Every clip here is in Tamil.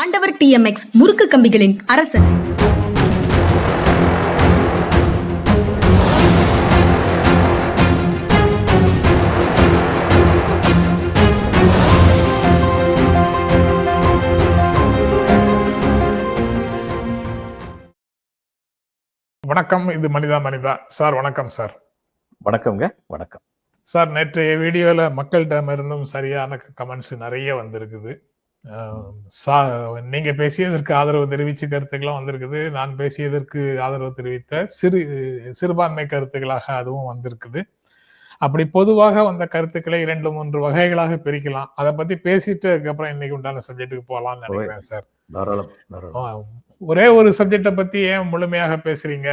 ஆண்டவர் டிஎம்எக்ஸ் முறுக்கு கம்பிகளின் அரசன். வணக்கம் இது மனிதா மனிதா. சார் வணக்கம் சார். வணக்கம்ங்க வணக்கம். சார் நேற்றைய வீடியோல மக்கள்கிட்ட இருந்தும் சரியான கமெண்ட்ஸ் நிறைய வந்திருக்குது. நீங்க பேசியதற்கு ஆதரவு தெரிவிச்சு கருத்துக்களும் வந்திருக்குது. நான் பேசியதற்கு ஆதரவு தெரிவித்த சிறு சிறுபான்மை கருத்துக்களாக அதுவும் வந்திருக்குது. அப்படி பொதுவாக வந்த கருத்துக்களை இரண்டு மூன்று வகைகளாக பிரிக்கலாம். அதை பத்தி பேசிட்டு அதுக்கப்புறம் இன்னைக்கு உண்டான சப்ஜெக்ட்டுக்கு போகலாம்னு நினைக்கிறேன் சார் தாராளம் ஒரே ஒரு சப்ஜெக்ட பத்தி ஏன் முழுமையாக பேசுறீங்க?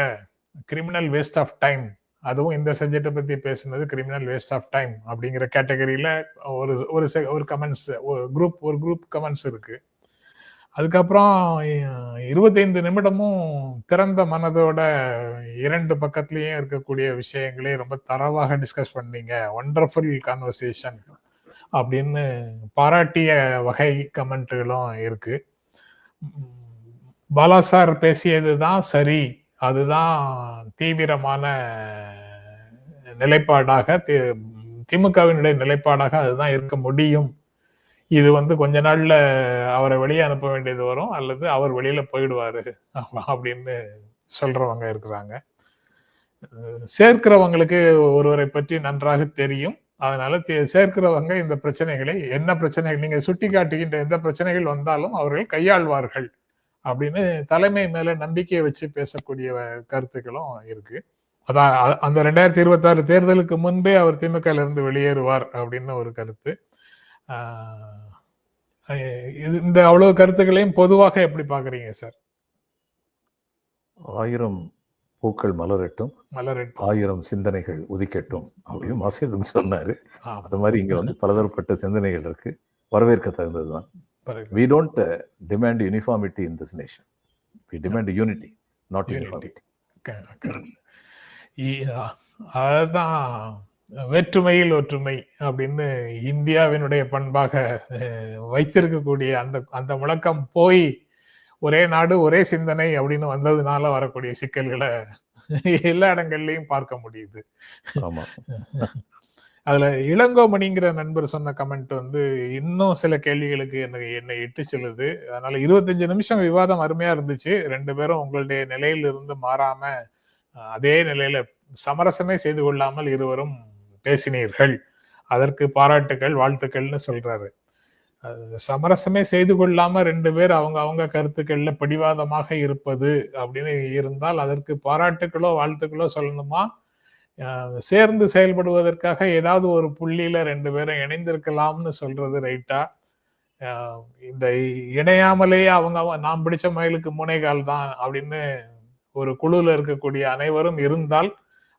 கிரிமினல் வேஸ்ட் ஆஃப் டைம் அதுவும் இந்த சப்ஜெக்டை பத்தி பேசுனது கிரிமினல் வேஸ்ட் ஆஃப் டைம் அப்படிங்கிற கேட்டகரியில ஒரு ஒரு se- ஒரு கமெண்ட்ஸ் குரூப் ஒரு குரூப் கமெண்ட்ஸ் இருக்கு. அதுக்கப்புறம் இருபத்தைந்து நிமிடமும் திறந்த மனதோட இரண்டு பக்கத்துலயும் இருக்கக்கூடிய விஷயங்களே ரொம்ப தரவாக டிஸ்கஸ் பண்ணீங்க. ஒண்டர்ஃபுல் கான்வர்சேஷன் அப்படின்னு பாராட்டிய வகை கமெண்ட்டுகளும் இருக்கு. பாலா சார் பேசியது தான் சரி. அதுதான் தீவிரமான நிலைப்பாடாக திமுகவினுடைய நிலைப்பாடாக அதுதான் இருக்க முடியும். இது வந்து கொஞ்ச நாள்ல அவரை வெளியே அனுப்ப வேண்டியது வரும் அல்லது அவர் வெளியில போயிடுவாரு. அப்படின்னு சொல்றவங்க இருக்கிறாங்க. சேர்க்கிறவங்களுக்கு ஒருவரை பற்றி நன்றாக தெரியும். அதனால தே- சேர்க்கிறவங்க இந்த பிரச்சனைகளை என்ன பிரச்சனைகள் நீங்க சுட்டி காட்டுகின்ற எந்த பிரச்சனைகள் வந்தாலும் அவர்கள் கையாள்வார்கள். அப்படின்னு தலைமை மேல நம்பிக்கையை வச்சு பேசக்கூடிய கருத்துக்களும் இருக்கு. அதான் அந்த ரெண்டாயிரத்தி இருபத்தாறு தேர்தலுக்கு முன்பே அவர் திமுக ல இருந்து வெளியேறுவார் அப்படின்னு ஒரு கருத்து. இந்த அவ்வளவு கருத்துக்களையும் பொதுவாக எப்படி பாக்குறீங்க சார்? ஆயிரம் பூக்கள் மலரட்டும். மலரட்டும். ஆயிரம் சிந்தனைகள் உதிக்கட்டும் அப்படின்னு மசீதுன்னு சொன்னாரு. அது மாதிரி இங்க வந்து பலதரப்பட்ட சிந்தனைகள் இருக்கு. வரவேற்க தகுந்ததுதான். Don't demand uniformity in this nation we demand unity not Unity. correct. இ- அ- அதுதான் வேற்றுமையில் ஒற்றுமை அப்படின்னு இந்தியாவினுடைய பண்பாக வைத்திருக்கக்கூடிய அந்த அந்த முழக்கம் போய் ஒரே நாடு ஒரே சிந்தனை அப்படின்னு வந்ததுனால வரக்கூடிய சிக்கல்களை எல்லா இடங்கள்லயும் பார்க்க முடியுது. ஆமா. அதுல இளங்கோமணிங்கிற நண்பர் சொன்ன கமெண்ட் வந்து இன்னும் சில கேள்விகளுக்கு எனக்கு என்னை இட்டு செல்லுது. அதனால இருபத்தஞ்சு நிமிஷம் விவாதம் அருமையா இருந்துச்சு. ரெண்டு பேரும் உங்களுடைய நிலையில இருந்து மாறாம அதே நிலையில சமரசமே செய்து கொள்ளாமல் இருவரும் பேசினீர்கள். அதற்கு பாராட்டுகள் வாழ்த்துக்கள்னு சொல்றாரு. சமரசமே செய்து கொள்ளாம ரெண்டு பேர் அவங்க அவங்க கருத்துக்கள்ல பிடிவாதமாக இருப்பது அப்படின்னு இருந்தால் அதற்கு பாராட்டுக்களோ வாழ்த்துக்களோ சொல்லணுமா? சேர்ந்து செயல்படுவதற்காக ஏதாவது ஒரு புள்ளியில ரெண்டு பேரும் இணைந்திருக்கலாம்னு சொல்றது ரைட்டா? இந்த இணையாமலேயே அவங்க அவ- நாம் பிடிச்ச மயிலுக்கு முனைகால் தான் அப்படின்னு ஒரு குழுல இருக்கக்கூடிய அனைவரும் இருந்தால்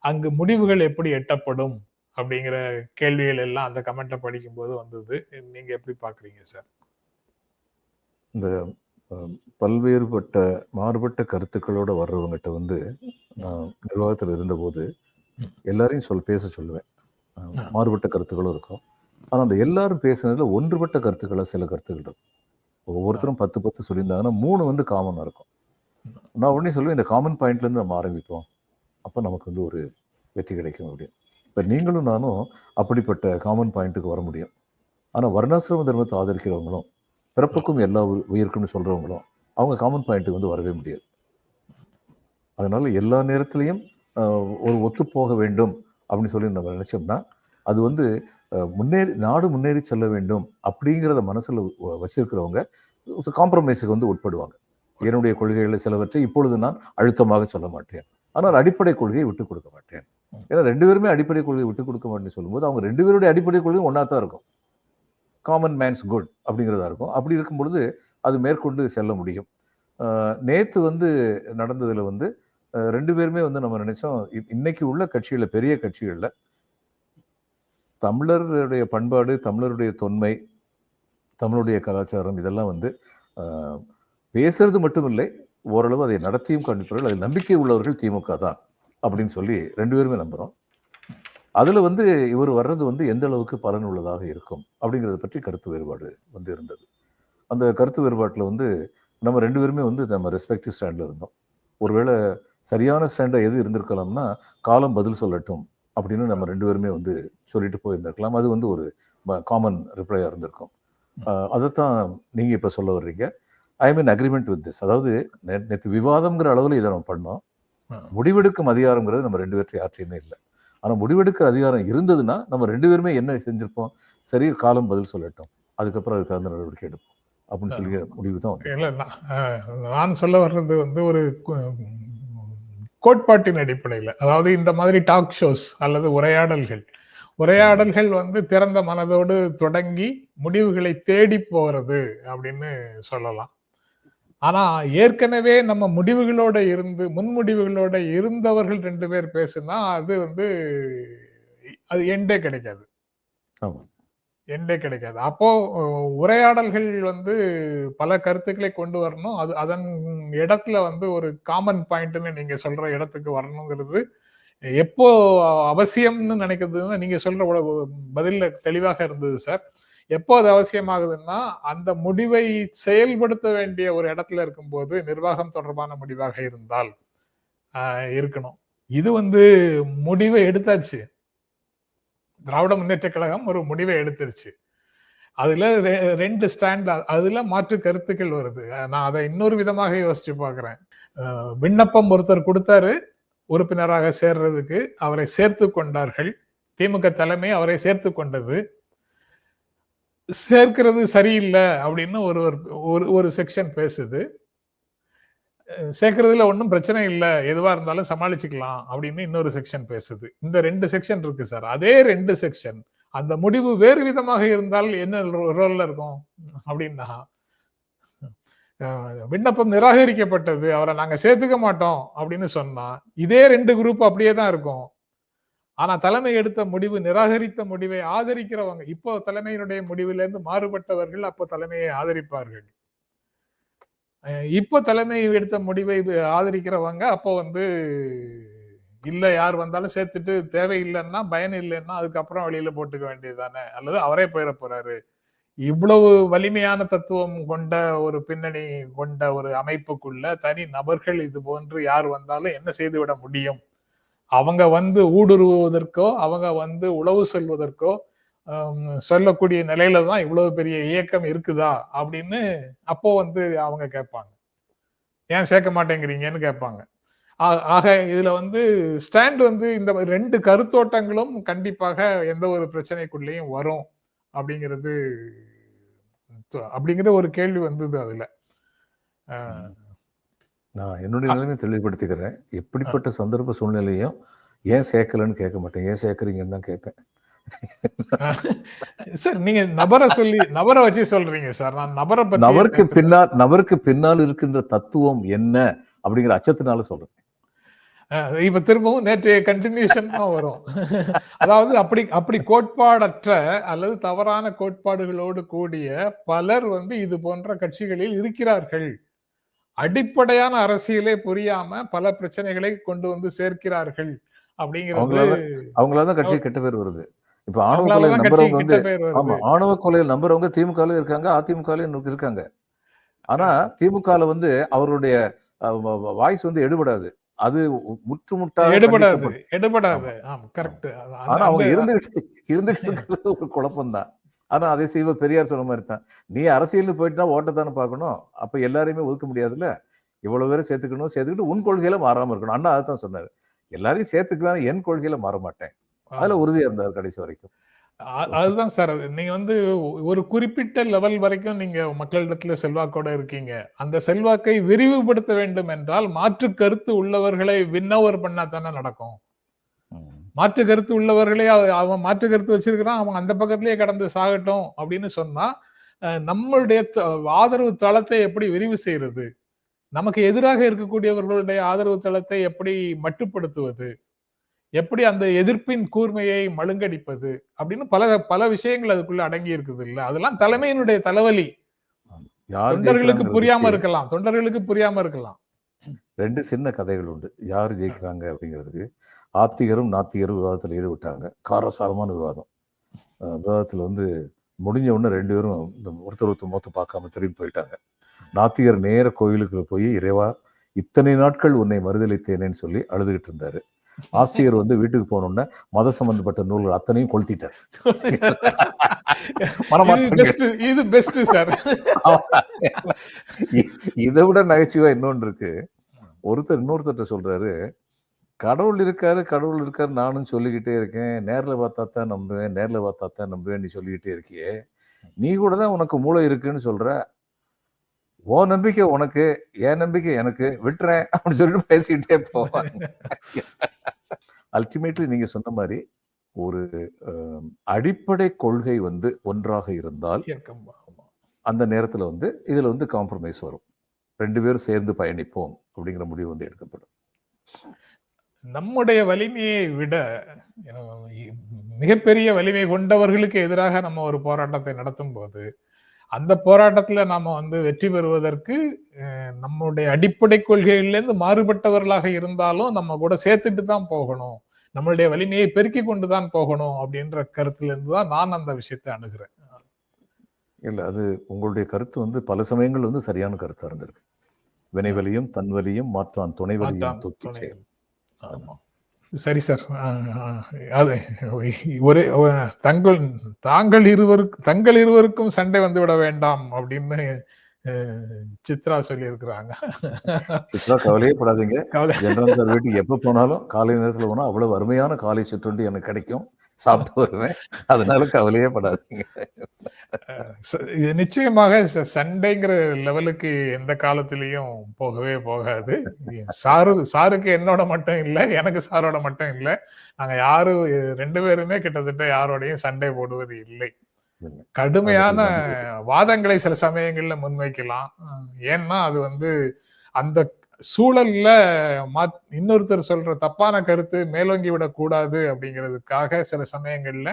அங்கு முடிவுகள் எப்படி எட்டப்படும்? அப்படிங்கிற கேள்விகள் எல்லாம் அந்த கமெண்ட்டை படிக்கும்போது வந்தது. நீங்க எப்படி பாக்குறீங்க சார் இந்த பல்வேறுபட்ட மாறுபட்ட கருத்துக்களோட வர்றவங்ககிட்ட வந்து நான் நிர்வாகத்தில் இருந்தபோது எல்லாரையும் சொல் பேச சொல்லுவேன். மாறுபட்ட கருத்துக்களும் இருக்கும். ஆனால் அந்த எல்லாரும் பேசுனதுல ஒன்றுபட்ட கருத்துக்களா சில கருத்துக்கள் இருக்கும். ஒவ்வொருத்தரும் பத்து பத்து சொல்லியிருந்தாங்கன்னா மூணு வந்து காமனாக இருக்கும். நான் உடனே சொல்லுவேன் இந்த காமன் பாயிண்ட்லேருந்து நம்ம ஆரம்பிப்போம். அப்போ நமக்கு வந்து ஒரு வெற்றி கிடைக்கும் அப்படின்னு. இப்போ நீங்களும் நானும் அப்படிப்பட்ட காமன் பாயிண்ட்டுக்கு வர முடியும். ஆனால் வர்ணாசிரம தர்மத்தை ஆதரிக்கிறவங்களும் பிறப்புக்கும் எல்லா உயிருக்குன்னு சொல்றவங்களும் அவங்க காமன் பாயிண்ட்டுக்கு வந்து வரவே முடியாது. அதனால எல்லா நேரத்திலையும் ஒரு ஒத்து போக வேண்டும் அப்படின்னு சொல்லி நம்ம நினைச்சோம்னா அது வந்து முன்னேறி நாடு முன்னேறி செல்ல வேண்டும் அப்படிங்கிறத மனசில் வ- வச்சிருக்கிறவங்க காம்ப்ரமைஸுக்கு வந்து உட்படுவாங்க. என்னுடைய கொள்கைகளை சிலவற்றை இப்பொழுது நான் அழுத்தமாக சொல்ல மாட்டேன். ஆனால் அடிப்படை கொள்கையை விட்டு கொடுக்க மாட்டேன். ஏன்னா ரெண்டு பேருமே அடிப்படை கொள்கையை விட்டு கொடுக்க மாட்டேன்னு சொல்லும்போது அவங்க ரெண்டு பேருடைய அடிப்படை கொள்கையும் ஒன்றா தான் இருக்கும். காமன் மேன்ஸ் குட் அப்படிங்கிறதா இருக்கும். அப்படி இருக்கும் பொழுது அது மேற்கொண்டு செல்ல முடியும். நேற்று வந்து நடந்ததில் வந்து ரெண்டு பேருமே வந்து நம்ம நினைச்சோம் இன்னைக்கு உள்ள கட்சிகளில் பெரிய கட்சிகளில் தமிழருடைய பண்பாடு தமிழருடைய தொன்மை தமிழுடைய கலாச்சாரம் இதெல்லாம் வந்து பேசுறது மட்டும் இல்லை ஓரளவு அதை நடத்தியும் காண்பிப்பார்கள் அதில் நம்பிக்கை உள்ளவர்கள் திமுக தான் அப்படின்னு சொல்லி ரெண்டு பேருமே நம்புகிறோம் அதில் வந்து இவர் வர்றது வந்து எந்த அளவுக்கு பலன் உள்ளதாக இருக்கும் அப்படிங்கிறத பற்றி கருத்து வேறுபாடு வந்து இருந்தது. அந்த கருத்து வேறுபாட்டில் வந்து நம்ம ரெண்டு பேருமே வந்து நம்ம ரெஸ்பெக்டிவ் ஸ்டாண்டில் இருந்தோம். ஒருவேளை சரியான ஸ்டாண்டை எது இருந்திருக்கலாம்னா காலம் பதில் சொல்லட்டும் அப்படின்னு நம்ம ரெண்டு பேருமே வந்து சொல்லிட்டு போயிருந்திருக்கலாம். அது வந்து ஒரு காமன் ரிப்ளையாக இருந்திருக்கும். அதைத்தான் நீங்கள் இப்போ சொல்ல வர்றீங்க. I mean agreement with this அதாவது நேற்று விவாதம்ங்கிற அளவில் இதை நம்ம பண்ணோம். முடிவெடுக்கும் அதிகாரங்கிறது நம்ம ரெண்டு பேர்த்தையும் யார்ட்டையுமே இல்லை. ஆனால் முடிவெடுக்கிற அதிகாரம் இருந்ததுன்னா நம்ம ரெண்டு பேருமே என்ன செஞ்சிருப்போம்? சரி காலம் பதில் சொல்லட்டும். அதுக்கப்புறம் அதுக்கு தகுந்த நடவடிக்கை எடுப்போம். அப்படின்னு சொல்லி முடிவு தான் இல்ல நான் சொல்ல வர்றது வந்து ஒரு கோட்பாட்டின் அடிப்படையில். அதாவது இந்த மாதிரி டாக் ஷோஸ் அல்லது உரையாடல்கள். உரையாடல்கள் வந்து திறந்த மனதோடு தொடங்கி முடிவுகளை தேடி போகிறது அப்படின்னு சொல்லலாம். ஆனா ஏற்கனவே நம்ம முடிவுகளோட இருந்து முன்முடிவுகளோட இருந்தவர்கள் ரெண்டு பேர் பேசுனா அது வந்து அது எண்டே கிடைக்காது. ஆமா. எண்டே கிடைக்காது. அப்போ உரையாடல்கள் வந்து பல கருத்துக்களை கொண்டு வரணும். அது அதன் இடத்துல வந்து ஒரு காமன் பாயிண்ட்னு நீங்க சொல்ற இடத்துக்கு வரணுங்கிறது எப்போ அவசியம்னு நினைக்கிறதுன்னா நீங்க சொல்ற பதில தெளிவாக இருந்தது சார். எப்போ அது அவசியமாகுதுன்னா அந்த முடிவை செயல்படுத்த வேண்டிய ஒரு இடத்துல இருக்கும்போது நிர்வாகம் தொடர்பான முடிவாக இருந்தால் இருக்கணும். இது வந்து முடிவை எடுத்தாச்சு. திராவிட முன்னேற்ற கழகம் ஒரு முடிவை எடுத்துருச்சு. அதுல ரெ- ரெண்டு ஸ்டாண்ட் அதுல மாற்று கருத்துக்கள் வருது. நான் அதை இன்னொரு விதமாக யோசிச்சு பாக்குறேன் விண்ணப்பம் ஒருத்தர் கொடுத்தாரு உறுப்பினராக சேர்றதுக்கு அவரை சேர்த்து கொண்டார்கள். திமுக தலைமை அவரை சேர்த்து கொண்டது. சேர்க்கிறது சரியில்லை அப்படின்னு ஒரு ஒரு- ஒரு ஒரு செக்ஷன் பேசுது. சேர்க்கறதுல ஒன்றும் பிரச்சனை இல்லை. எதுவா இருந்தாலும் சமாளிச்சுக்கலாம் அப்படின்னு இன்னொரு செக்ஷன் பேசுது. இந்த ரெண்டு செக்ஷன் இருக்கு சார் அதே ரெண்டு செக்ஷன் அந்த முடிவு வேறு விதமாக இருந்தால் என்ன ரோல்ல இருக்கும்? அப்படின்னா விண்ணப்பம் நிராகரிக்கப்பட்டது. அவரை நாங்க சேர்த்துக்க மாட்டோம் அப்படின்னு சொன்னா இதே ரெண்டு குரூப் அப்படியே தான் இருக்கும். ஆனா தலைமை எடுத்த முடிவு நிராகரித்த முடிவை ஆதரிக்கிறவங்க இப்போ தலைமையினுடைய முடிவிலிருந்து மாறுபட்டவர்கள் அப்போ தலைமையை ஆதரிப்பார்கள். இப்போ தலைமை எடுத்த முடிவை ஆதரிக்கிறவங்க அப்போ வந்து இல்லை யார் வந்தாலும் சேர்த்துட்டு தேவையில்லைன்னா பயன் இல்லைன்னா அதுக்கப்புறம் வெளியில போட்டுக்க வேண்டியது தானே அல்லது அவரே போயிட போறாரு. இவ்வளவு வலிமையான தத்துவம் கொண்ட ஒரு பின்னணி கொண்ட ஒரு அமைப்புக்குள்ள தனி நபர்கள் இது போன்று யார் வந்தாலும் என்ன செய்துவிட முடியும்? அவங்க வந்து ஊடுருவுவதற்கோ அவங்க வந்து உளவு சொல்வதற்கோ சொல்லக்கூடிய நிலையில தான் இவ்வளவு பெரிய இயக்கம் இருக்குதா அப்படின்னு அப்போ வந்து அவங்க கேட்பாங்க. ஏன் சேர்க்க மாட்டேங்கிறீங்கன்னு கேட்பாங்க. ஆக இதுல வந்து ஸ்டாண்ட் வந்து இந்த ரெண்டு கருத்தோட்டங்களும் கண்டிப்பாக எந்த ஒரு பிரச்சனைக்குள்ளேயும் வரும் அப்படிங்கிறது அப்படிங்கிற ஒரு கேள்வி வந்தது அதுல. நான் என்னுடைய நிலைமை தெளிவுபடுத்திக்கிறேன். எப்படிப்பட்ட சந்தர்ப்ப சூழ்நிலையும் ஏன் சேர்க்கலன்னு கேட்க மாட்டேன். ஏன் சேர்க்கறீங்கன்னு தான் கேட்பேன். சார் நீங்க நபரை சொல்லி நபரை வச்சு சொல்றீங்க சார். நான் நபரை பத்தி நபருக்கு பின்னால் நபருக்கு பின்னால் இருக்கின்ற தத்துவம் என்ன அப்படிங்கிற அச்சத்தினால சொல்றேன். இப்ப திரும்பவும் நேற்றைய கண்டினியூஷன் தான் வரும். அதாவது அப்படி அப்படி கோட்பாடற்ற அல்லது தவறான கோட்பாடுகளோடு கூடிய பலர் வந்து இது போன்ற கட்சிகளில் இருக்கிறார்கள். அடிப்படையான அரசியலே புரியாம பல பிரச்சனைகளை கொண்டு வந்து சேர்க்கிறார்கள் அப்படிங்கிறது அவங்களால அவங்களால கட்சி கெட்ட பேர் வருது. இப்ப ஆணவ தான் கட்சி நம்புறவங்க வந்து ஆமா ஆணவ கொலையில் நம்புறவங்க திமுகல இருக்காங்க அதிமுகலயும் இருக்காங்க. ஆனா திமுகல வந்து அவருடைய வாய்ஸ் வந்து எடுபடாது. அது முற்றுமுட்டாக எடுபடாது கரெக்ட் ஆனா அவங்க இருந்துகிட்டு இருந்துகிட்டு ஒரு குழப்பம் தான் ஆனா அதே செய்வ பெரியார் சொன்ன மாதிரி தான். நீ அரசியல்னு போயிட்டா ஓட்டத்தானே பார்க்கணும். அப்ப எல்லாரையுமே ஒதுக்க முடியாதுல்ல? இவ்வளவு பேரை சேர்த்துக்கணும் சேர்த்துக்கிட்டு உன் கொள்கையில மாறாம இருக்கணும். அண்ணா அதான் சொன்னாரு. எல்லாரையும் சேர்த்துக்கலாம் என் கொள்கையில மாற மாட்டேன். அதுல உறுதியா இருந்தார் கடைசி வரைக்கும். அதுதான் சார் நீங்க வந்து ஒரு குறிப்பிட்ட லெவல் வரைக்கும் நீங்க மக்களிடத்துல செல்வாக்கோட இருக்கீங்க. அந்த செல்வாக்கை விரிவுபடுத்த வேண்டும் என்றால் மாற்று கருத்து உள்ளவர்களை வின்னவர் பண்ணா தானே நடக்கும். மாற்று கருத்து உள்ளவர்களே அவ- அவன் மாற்று கருத்து வச்சிருக்கிறான் அவன் அந்த பக்கத்திலேயே கடந்து சாகட்டும் அப்படின்னு சொன்னா நம்மளுடைய ஆதரவு தளத்தை எப்படி விரிவு செய்யறது நமக்கு எதிராக இருக்கக்கூடியவர்களுடைய ஆதரவு தளத்தை எப்படி மட்டுப்படுத்துவது? எப்படி அந்த எதிர்ப்பின் கூர்மையை மழுங்கடிப்பது அப்படின்னு பல பல விஷயங்கள் அதுக்குள்ள அடங்கி இருக்குது இல்ல. அதெல்லாம் தலைமையினுடைய தலைவலி. தொண்டர்களுக்கு புரியாம இருக்கலாம். தொண்டர்களுக்கு புரியாம இருக்கலாம். ரெண்டு சின்ன கதைகள் உண்டு. யார் ஜெயிக்கிறாங்க அப்படிங்கிறதுக்கு. ஆத்திகரும் நாத்திகரும் விவாதத்தில் ஈடுபட்டாங்க. காரசாரமான விவாதம். விவாதத்துல வந்து முடிஞ்ச உடனே ரெண்டு பேரும் இந்த ஒருத்தர் ஒருத்தர் மொத்த பார்க்காம திரும்பி போயிட்டாங்க. நாத்தியர் நேர கோயிலுக்கு போய் இறைவா இத்தனை நாட்கள் உன்னை மறுதளித்தேனேன்னு சொல்லி அழுதுகிட்டு இருந்தாரு. ஆசிரியர் வந்து வீட்டுக்கு போனோடனே மத சம்பந்தப்பட்ட நூல்கள் அத்தனையும் கொளுத்திட்டார். இது பெஸ்ட் சார். இதை விட நகைச்சுவா இன்னொன்று இருக்கு. ஒருத்தர் இன்னொருத்தர்ட்ட சொல்றாரு கடவுள் இருக்காரு கடவுள் இருக்காரு நானும் சொல்லிக்கிட்டே இருக்கேன். நேர்ல பார்த்தா தான் நம்புவேன் நேர்ல பார்த்தா தான் நம்புவேன் நீ சொல்லிக்கிட்டே இருக்கியே. நீ கூட தான் உனக்கு மூளை இருக்குன்னு சொல்ற உன் நம்பிக்கை உனக்கு என் நம்பிக்கை எனக்கு விட்டுறேன் அப்படின்னு சொல்லிட்டு பேசிக்கிட்டே போவாங்க. அல்டிமேட்லி நீங்க சொன்ன மாதிரி ஒரு அடிப்படை கொள்கை வந்து ஒன்றாக இருந்தால். அந்த நேரத்துல வந்து இதுல வந்து காம்ப்ரமைஸ் வரும். ரெண்டு பேரும் சேர்ந்து பயணிப்போம் அப்படிங்கிற முடிவு வந்து எடுக்கப்படும். நம்முடைய வலிமையை விட மிகப்பெரிய வலிமை கொண்டவர்களுக்கு எதிராக நம்ம ஒரு போராட்டத்தை நடத்தும் போது அந்த போராட்டத்துல நாம வந்து வெற்றி பெறுவதற்கு அஹ், நம்முடைய அடிப்படை கொள்கைகளிலிருந்து மாறுபட்டவர்களாக இருந்தாலும் நம்ம கூட சேர்த்துட்டு தான் போகணும். நம்மளுடைய வலிமையை பெருக்கி கொண்டு தான் போகணும் அப்படின்ற கருத்துல இருந்து தான் நான் அந்த விஷயத்தை அணுகிறேன். இல்ல அது உங்களுடைய கருத்து வந்து பல சமயங்கள் வந்து சரியான கருத்தா இருந்திருக்கு. வினைவலியும் தன்வலியும் மாற்றான் துணைவலியும் தூக்கி. செயல். ஆமா. சரி சார். அது ஒரே தங்கள் தாங்கள் இருவருக்கு தங்கள் இருவருக்கும் சண்டை வந்து விட வேண்டாம் அப்படின்னு சித்ரா சொல்லி இருக்கிறாங்க சித்ரா கவலையே படாதீங்க. ஜெனரல் சார் வீட்டுக்கு எப்ப போனாலும் காலை நேரத்துல போனா அவ்வளவு அருமையான காலை சிற்றுண்டி எனக்கு கிடைக்கும். சாப்பிட்டு வருவேன். அதனால கவலையே படாதீங்க. இது நிச்சயமாக சண்டைங்கிற லெவலுக்கு எந்த காலத்திலயும் போகவே போகாது. சாரு சாருக்கு என்னோட மட்டும் இல்ல எனக்கு சாரோட மட்டும் இல்ல. நாங்க யாரு ரெண்டு பேருமே கிட்டத்தட்ட யாரோடையும் சண்டை போடுவது இல்லை. கடுமையான வாதங்களை சில சமயங்கள்ல முன்வைக்கலாம். ஏன்னா அது வந்து அந்த சூழல்ல மாத்- இன்னொருத்தர் சொல்ற தப்பான கருத்து மேலோங்கி விடக்கூடாது அப்படிங்கிறதுக்காக சில சமயங்கள்ல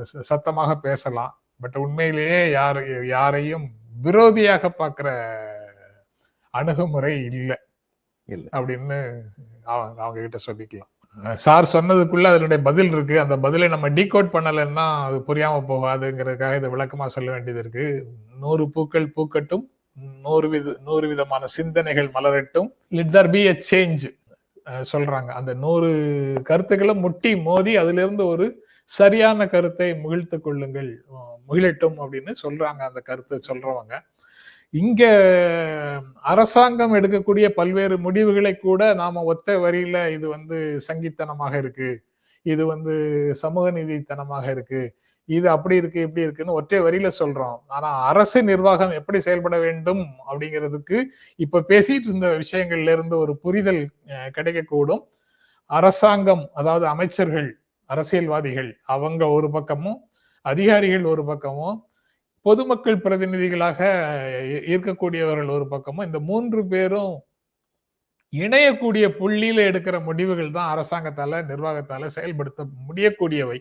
சத்தமாக பேசலாம். பட் உண்மையிலேயே யார் யாரையும் விரோதியாக பார்க்கிற அணுகுமுறை இல்லை. இல்ல. அப்படின்னு அவங்க கிட்ட சொல்லிக்கலாம். சார் சொன்னதுக்குள்ள அதனுடைய பதில் இருக்கு. அந்த பதிலை நம்ம டீகோட் பண்ணலைன்னா அது புரியாம போகாதுங்கிறதுக்காக இதை விளக்கமா சொல்ல வேண்டியது இருக்கு. நூறு பூக்கள் பூக்கட்டும் நூறு வித நூறு விதமான சிந்தனைகள் மலரட்டும். Let there be a change சொல்றாங்க. அந்த நூறு கருத்துக்களை முட்டி மோதி அதுல இருந்து ஒரு சரியான கருத்தை முகிழ்த்து கொள்ளுங்கள் முகிழட்டும் அப்படின்னு சொல்றாங்க அந்த கருத்தை சொல்றவங்க. இங்க அரசாங்கம் எடுக்கக்கூடிய பல்வேறு முடிவுகளை கூட நாம ஒத்த வரியில இது வந்து சங்கித்தனமாக இருக்கு. இது வந்து சமூக நீதித்தனமாக இருக்கு. இது அப்படி இருக்கு இப்படி இருக்குன்னு ஒற்றை வரியில சொல்றோம். ஆனா அரசு நிர்வாகம் எப்படி செயல்பட வேண்டும் அப்படிங்கிறதுக்கு இப்ப பேசிட்டு இருந்த விஷயங்கள்ல இருந்து ஒரு புரிதல் கிடைக்கக்கூடும். அரசாங்கம் அதாவது அமைச்சர்கள் அரசியல்வாதிகள் அவங்க ஒரு பக்கமும் அதிகாரிகள் ஒரு பக்கமும் பொதுமக்கள் பிரதிநிதிகளாக இருக்கக்கூடியவர்கள் ஒரு பக்கமும் இந்த மூன்று பேரும் இணையக்கூடிய புள்ளியில எடுக்கிற முடிவுகள் தான் அரசாங்கத்தால நிர்வாகத்தால செயல்படுத்த முடியக்கூடியவை.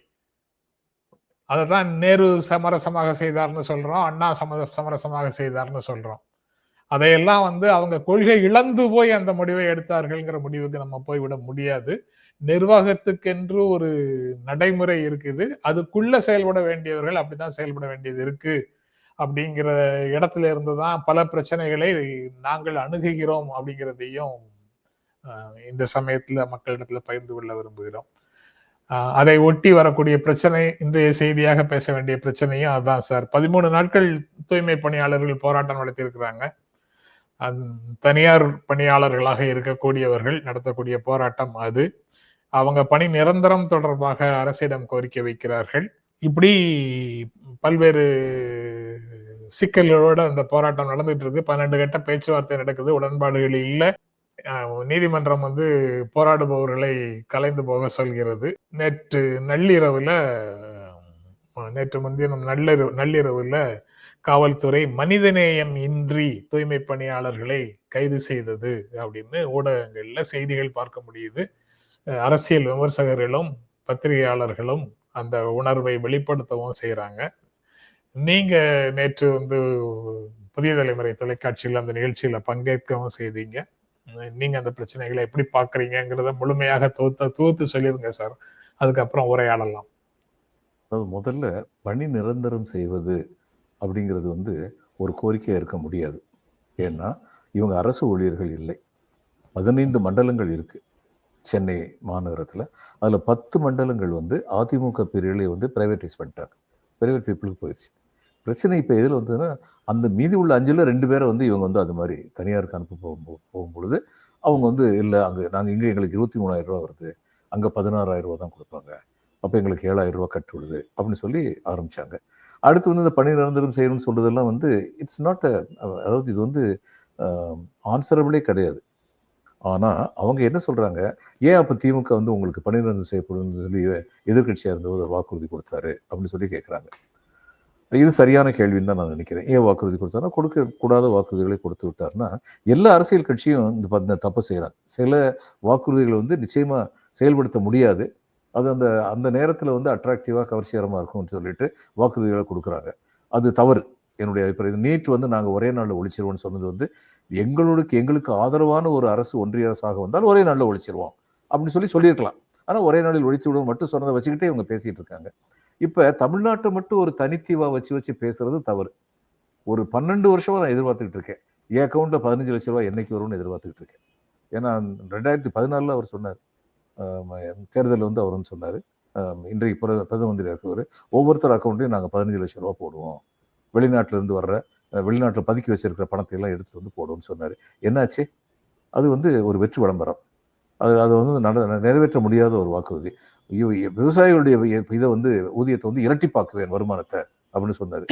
அதை தான் நேரு சமரசமாக செய்தார்னு சொல்றோம் அண்ணா சமர சமரசமாக செய்தார்னு சொல்றோம். அதையெல்லாம் வந்து அவங்க கொள்கை இழந்து போய் அந்த முடிவை எடுத்தார்கள்ங்கிற முடிவுக்கு நம்ம போய்விட முடியாது. நிர்வாகத்துக்கென்று ஒரு நடைமுறை இருக்குது. அதுக்குள்ள செயல்பட வேண்டியவர்கள் அப்படிதான் செயல்பட வேண்டியது இருக்கு. அப்படிங்கிற இடத்துல இருந்து தான் பல பிரச்சனைகளை நாங்கள் அணுகுகிறோம் அப்படிங்கிறதையும் இந்த சமயத்துல மக்களிடத்துல பகிர்ந்து கொள்ள விரும்புகிறோம். அதை ஒட்டி வரக்கூடிய பிரச்சனை இன்றைய செய்தியாக பேச வேண்டிய பிரச்சனையும் அதான் சார். பதிமூணு நாட்கள் தூய்மை பணியாளர்கள் போராட்டம் நடத்தியிருக்கிறாங்க. தனியார் பணியாளர்களாக இருக்கக்கூடியவர்கள் நடத்தக்கூடிய போராட்டம் அது. அவங்க பணி நிரந்தரம் தொடர்பாக அரசிடம் கோரிக்கை வைக்கிறார்கள். இப்படி பல்வேறு சிக்கல்களோட அந்த போராட்டம் நடந்துட்டு இருக்கு பன்னெண்டு கட்ட பேச்சுவார்த்தை நடக்குது. உடன்பாடுகள் இல்லை. நீதிமன்றம் வந்து போராடுபவர்களை கலைந்து போக சொல்கிறது. நேற்று நள்ளிரவுல நேற்று முன்தினம் நள்ளிரவு நள்ளிரவுல காவல்துறை மனிதநேயம் இன்றி தூய்மை பணியாளர்களை கைது செய்தது அப்படின்னு ஊடகங்கள்ல செய்திகள் பார்க்க முடியுது. அரசியல் விமர்சகர்களும் பத்திரிகையாளர்களும் அந்த உணர்வை வெளிப்படுத்தவும் செய்கிறாங்க நீங்க நேற்று வந்து புதிய தலைமுறை தொலைக்காட்சியில் அந்த நிகழ்ச்சியில பங்கேற்கவும் செய்தீங்க. நீங்கள் நீங்க அந்த பிரச்சனைகளை எப்படி பாக்குறீங்கிறத முழுமையாக தோத்த தூத்து சொல்லிருங்க சார். அதுக்கப்புறம் உரையாடலாம். அதாவது முதல்ல பணி நிரந்தரம் செய்வது அப்படிங்கிறது வந்து ஒரு கோரிக்கையாக இருக்க முடியாது. ஏன்னா இவங்க அரசு ஊழியர்கள் இல்லை. பதினைந்து மண்டலங்கள் இருக்குது சென்னை மாநகரத்தில். அதில் பத்து மண்டலங்கள் வந்து அதிமுக பிரிவிலே வந்து ப்ரைவேட்டைஸ் பண்ணிட்டாங்க. ப்ரைவேட் பீப்புளுக்கு போயிடுச்சு பிரச்சனை இப்போ எதில் வந்ததுன்னா அந்த மீதி உள்ள அஞ்சில் ரெண்டு பேரை வந்து இவங்க வந்து அது மாதிரி தனியாருக்கு அனுப்ப போகும்போது போகும்பொழுது அவங்க வந்து இல்லை அங்கே நாங்கள் இங்கே எங்களுக்கு இருபத்தி மூணாயிரம் ரூபா வருது. அங்கே பதினாறாயிரம் ரூபா தான் கொடுப்பாங்க. அப்போ எங்களுக்கு ஏழாயிரம் ரூபா கட்டு விடுது அப்படின்னு சொல்லி ஆரம்பித்தாங்க அடுத்து வந்து இந்த பணி நிரந்தரம் செய்யணும்னு சொல்கிறதெல்லாம் வந்து இட்ஸ் நாட் அதாவது இது வந்து ஆன்சரபிளே கிடையாது. ஆனால் அவங்க என்ன சொல்கிறாங்க ஏன் அப்போ திமுக வந்து உங்களுக்கு பணி நிரந்தரம் செய்யப்படுதுன்னு சொல்லி எதிர்கட்சியாக இருந்தபோது வாக்குறுதி கொடுத்தாரு அப்படின்னு சொல்லி கேட்குறாங்க இது சரியான கேள்வின்னு தான் நான் நினைக்கிறேன். ஏன் வாக்குறுதி கொடுத்தாருன்னா கொடுக்க கூடாத வாக்குறுதிகளை கொடுத்து விட்டாருன்னா எல்லா அரசியல் கட்சியும் இந்த தப்பை செய்கிறாங்க சில வாக்குறுதிகளை வந்து நிச்சயமாக செயல்படுத்த முடியாது. அது அந்த அந்த நேரத்தில் வந்து அட்ராக்டிவாக கவர்ச்சிகரமாக இருக்கும்னு சொல்லிட்டு வாக்குறுதிகளை கொடுக்குறாங்க. அது தவறு. என்னுடைய அபிப்பிராயம். நீட் வந்து நாங்கள் ஒரே நாளில் ஒழிச்சிருவோம்னு சொன்னது வந்து எங்களுக்கு எங்களுக்கு ஆதரவான ஒரு அரசு ஒன்றிய அரசாக வந்தால் ஒரே நாளில் ஒழிச்சிருவோம். அப்படின்னு சொல்லி சொல்லியிருக்கலாம். ஆனால் ஒரே நாளில் ஒழித்து விடுவோம் மட்டும் சொன்னதை வச்சுக்கிட்டே இவங்க பேசிகிட்டு இருக்காங்க. இப்போ தமிழ்நாட்டை மட்டும் ஒரு தனித்தீவாக வச்சு வச்சு பேசுறது தவறு. ஒரு பன்னெண்டு வருஷமாக நான் எதிர்பார்த்துக்கிட்டு இருக்கேன். என் அக்கௌண்ட்டில் பதினஞ்சு லட்ச ரூபாய் என்னைக்கு வரும்னு எதிர்பார்த்துக்கிட்டு இருக்கேன். ஏன்னா ரெண்டாயிரத்தி பதினாலில் அவர் சொன்னார். தேர்தலில் வந்து அவர் வந்து சொன்னார் இன்றைக்கு பிரத பிரதம மந்திரி இருக்கவர் ஒவ்வொருத்தர் அக்கௌண்ட்லையும் நாங்கள் பதினஞ்சு லட்சம் ரூபா போடுவோம். வெளிநாட்டிலேருந்து வர்ற வெளிநாட்டில் பதுக்கி வச்சிருக்கிற பணத்தை எல்லாம் எடுத்துகிட்டு வந்து போடுவோம்னு சொன்னார். என்னாச்சு? அது வந்து ஒரு வெற்றி விளம்பரம். அது அது வந்து நட நிறைவேற்ற முடியாத ஒரு வாக்குறுதி. விவசாயிகளுடைய இதை வந்து ஊதியத்தை வந்து இரட்டிப்பாக்குவேன் வருமானத்தை அப்படின்னு சொன்னார்.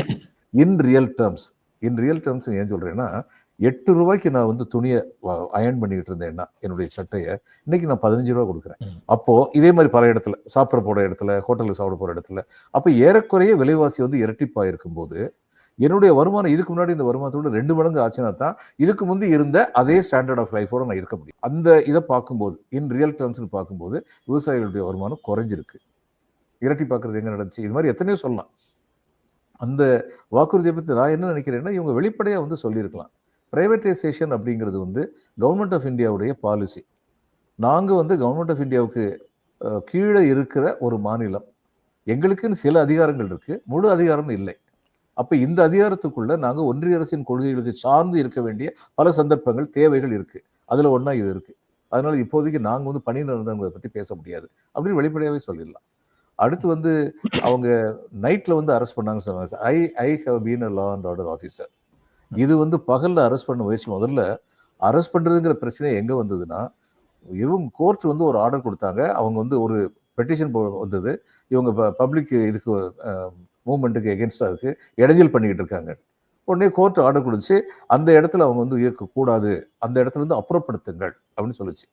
In real terms in real terms ஏன் சொல்கிறேன்னா எட்டு ரூபாய்க்கு நான் வந்து துணியை அயன் பண்ணிக்கிட்டு இருந்தேன்னா என்னுடைய சட்டையை இன்னைக்கு நான் பதினஞ்சு ரூபா கொடுக்குறேன். அப்போ இதே மாதிரி பல இடத்துல சாப்பிட போற இடத்துல ஹோட்டலில் சாப்பிட போற இடத்துல அப்போ ஏறக்குறைய விலைவாசி வந்து இரட்டிப்பா இருக்கும்போது என்னுடைய வருமானம் இதுக்கு முன்னாடி இந்த வருமானத்தோட ரெண்டு மடங்கு ஆச்சுன்னா தான் இதுக்கு முந்தி இருந்த அதே ஸ்டாண்டர்ட் ஆஃப் லைஃபோட நான் இருக்க முடியும். அந்த இதை பார்க்கும்போது இன் ரியல் டேர்ம்ஸ்னு பார்க்கும்போது விவசாயிகளுடைய வருமானம் குறைஞ்சிருக்கு. இரட்டி பார்க்கறது எங்க நடந்துச்சு? இது மாதிரி எத்தனையோ சொல்லலாம். அந்த வாக்குறுதியை பற்றி நான் என்ன நினைக்கிறேன்னா இவங்க வெளிப்படையாக வந்து சொல்லியிருக்கலாம். பிரைவேட்டைசேஷன் அப்படிங்கிறது வந்து கவர்மெண்ட் ஆஃப் இந்தியாவுடைய பாலிசி நாங்கள் வந்து கவர்மெண்ட் ஆஃப் இந்தியாவுக்கு கீழே இருக்கிற ஒரு மாநிலம். எங்களுக்குன்னு சில அதிகாரங்கள் இருக்குது முழு அதிகாரம் இல்லை. அப்போ இந்த அதிகாரத்துக்குள்ளே நாங்கள் ஒன்றிய அரசின் கொள்கைகளுக்கு சார்ந்து இருக்க வேண்டிய பல சந்தர்ப்பங்கள் தேவைகள் இருக்குது அதில் ஒன்றா இது இருக்குது அதனால் இப்போதைக்கு நாங்கள் வந்து பணி நிரந்தரங்களை பற்றி பேச முடியாது. அப்படின்னு வெளிப்படையாகவே சொல்லிடலாம். அடுத்து வந்து அவங்க நைட்டில் வந்து அரெஸ்ட் பண்ணாங்கன்னு சொன்னாங்க. I I have been a law and order officer இது வந்து பகல்ல அரெஸ்ட் பண்ண முயற்சி. முதல்ல அரெஸ்ட் பண்றதுங்கிற பிரச்சனை எங்க வந்ததுன்னா இவங்க கோர்ட் வந்து ஒரு ஆர்டர் கொடுத்தாங்க. அவங்க வந்து ஒரு பெட்டிஷன் வந்தது. இவங்க பப்ளிக் இதுக்கு மூமெண்ட்டுக்கு எகென்ஸ்டாக இருக்கு. இடைஞ்சல் பண்ணிக்கிட்டு இருக்காங்க. உடனே கோர்ட் ஆர்டர் கொடுத்து அந்த இடத்துல அவங்க வந்து இயக்கக்கூடாது. அந்த இடத்துல இருந்து அப்புறப்படுத்துங்கள் அப்படின்னு சொல்லிச்சு.